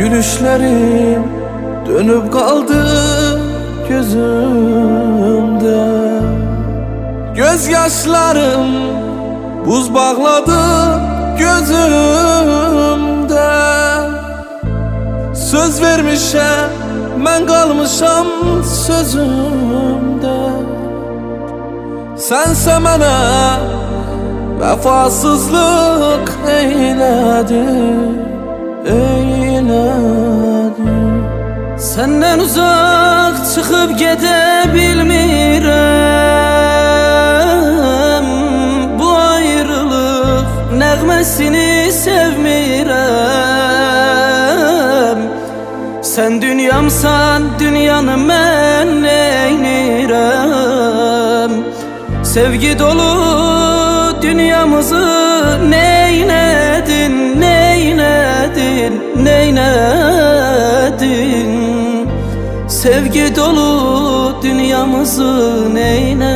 Gülüşlerim dönüp kaldı gözümde. Gözyaşlarım buz bağladı gözümde. Söz vermişem ben kalmışam sözümde. Sense mənə vəfasızlıq eyledin Senden uzak çıkıp gidebilmirəm Bu ayrılık nəğməsini sevmirəm Sen dünyamsan dünyanı mən neynirəm Sevgi dolu dünyamızı neynedin, neynedin, neynedin Sevgi dolu dünyamızı neynedin